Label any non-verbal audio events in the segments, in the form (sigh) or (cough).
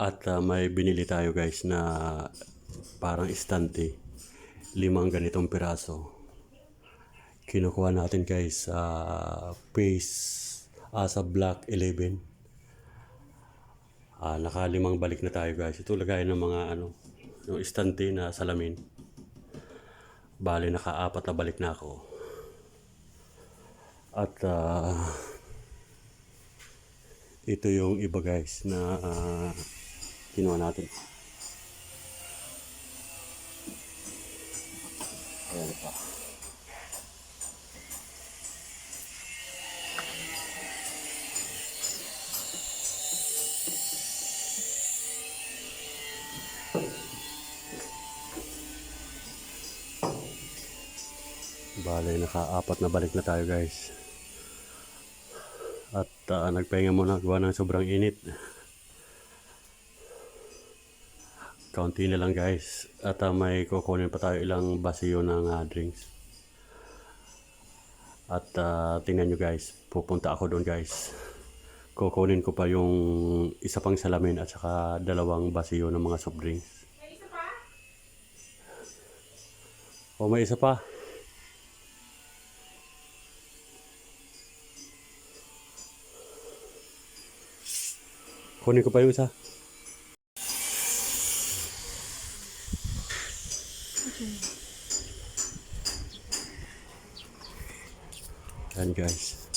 At ah, may binili tayo guys na parang istante. Limang ganitong piraso. Kinukuha natin guys sa Pace Asa Black 11. Ah, nakalimang balik na tayo guys. Ito lagay ng mga ano, yung istante na salamin. Bali nakaapat na balik na ako. At ah, ito yung iba guys na ah, kinuha natin. Ayan pa. Bale, naka-apat na balik na tayo guys. At ah, nagpahinga muna gawa ng sobrang init. Kaunti na lang guys. At ah, may kukunin pa tayo ilang basiyo ng ah, drinks. At ah, tingnan nyo guys, pupunta ako doon guys. Kukunin ko pa yung isa pang salamin at saka dalawang basiyo ng mga soft drinks. O may isa pa? Kunin ko pa yung isa. Yan guys.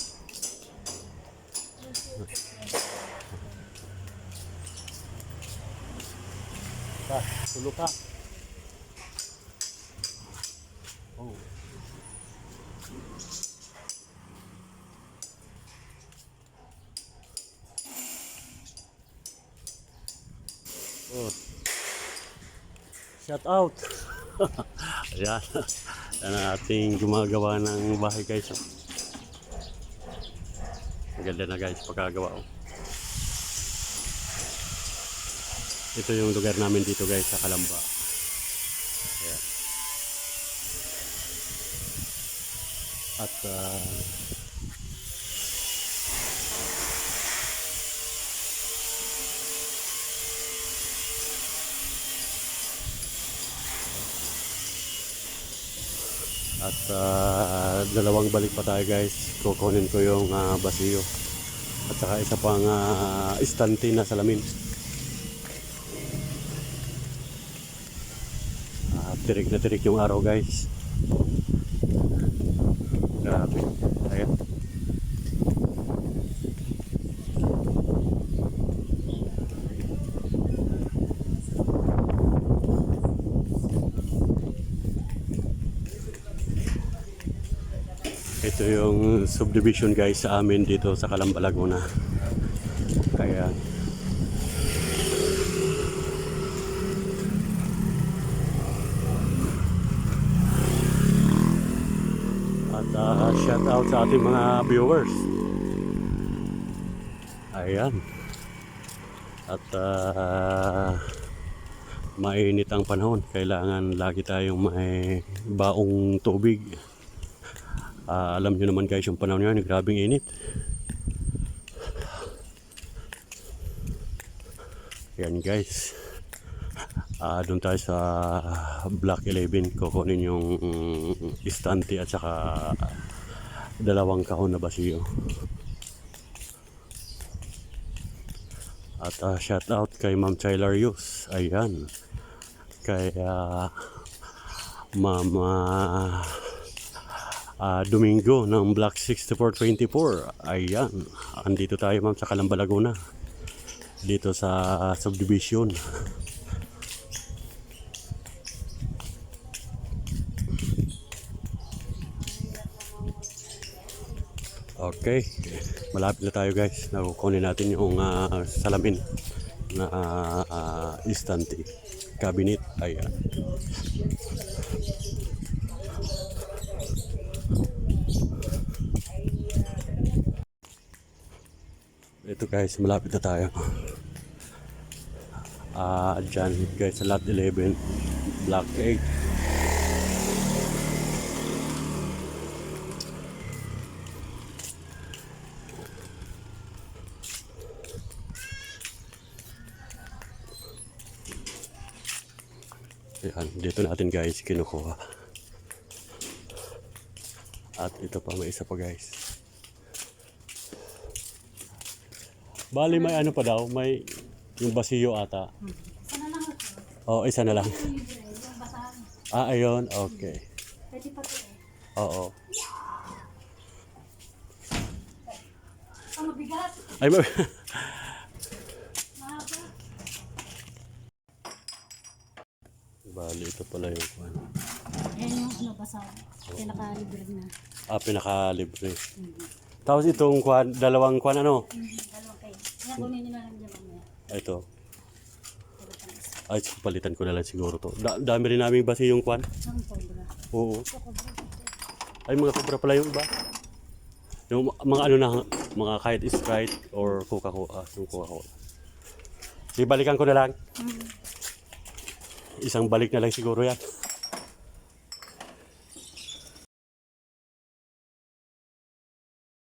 Pa, tulo ka. Oh. Oh. Shout out. (laughs) Ayan. Yan ang ating gumagawa ng bahay guys. oh. Ang ganda na guys pagkagawa. Oh. Ito yung lugar namin dito guys sa Kalamba. Ayan. At ah, At ah, dalawang balik pa tayo guys. Kukunin ko yung ah, basiyo. At saka isa pang uh, istante na salamin. Ah, tirik na tirik yung araw guys. Grabe. Ayan. Ito yung subdivision guys sa amin dito sa Calamba, Laguna. Kaya at uh, shout out sa ating mga viewers. Ayan. At uh, mainit ang panahon. Kailangan lagi tayong may baong tubig. Ah, alam nyo naman guys yung panahon ngayon, grabing init. Yan guys. Ah, doon tayo sa Block 11 kukunin yung mm, istante at saka dalawang kahon na basiyo. At ah, shout out kay Ma'am Tyler Yus. Ayan. Kay ah, Mama ah, Domingo ng Block 6424. Ayan. Andito tayo ma'am sa Calamba, Laguna. Dito sa subdivision. Okay. Malapit na tayo guys. Nakukunin natin yung ah, salamin na uh, istante. Cabinet. Ayan. Ito guys, malapit na tayo. Ah, uh, dyan guys, sa lot 11, block 8. Ayan, dito natin guys kinukuha. At ito pa may isa pa guys. Bali may ano pa daw, may yung basiyo ata. Sana lang. Oo, isa na lang. (laughs) Ah, ayun, okay. Pwede pa eh. Oo. Ang mabigat. Ay, ma- Mahaba. (laughs) Bali, ito pala yung ano. Yan yung ano basahan. Pinaka-libre na. Ah, pinaka-libre. Tapos itong kwan, dalawang kwan ano? Hmm. Yan, kunin nyo na lang dyan mamaya. Ito. Ay, palitan ko na lang siguro to. Da- dami rin namin basi yung kwan. Ang cobra. Oo. Cobra. Ay, mga kubra pala yung iba. Yung mga ano na, mga kahit Sprite or Coca-Cola. Yung Coca-Cola. Sige, balikan ko na lang. Hmm. Isang balik na lang siguro yan.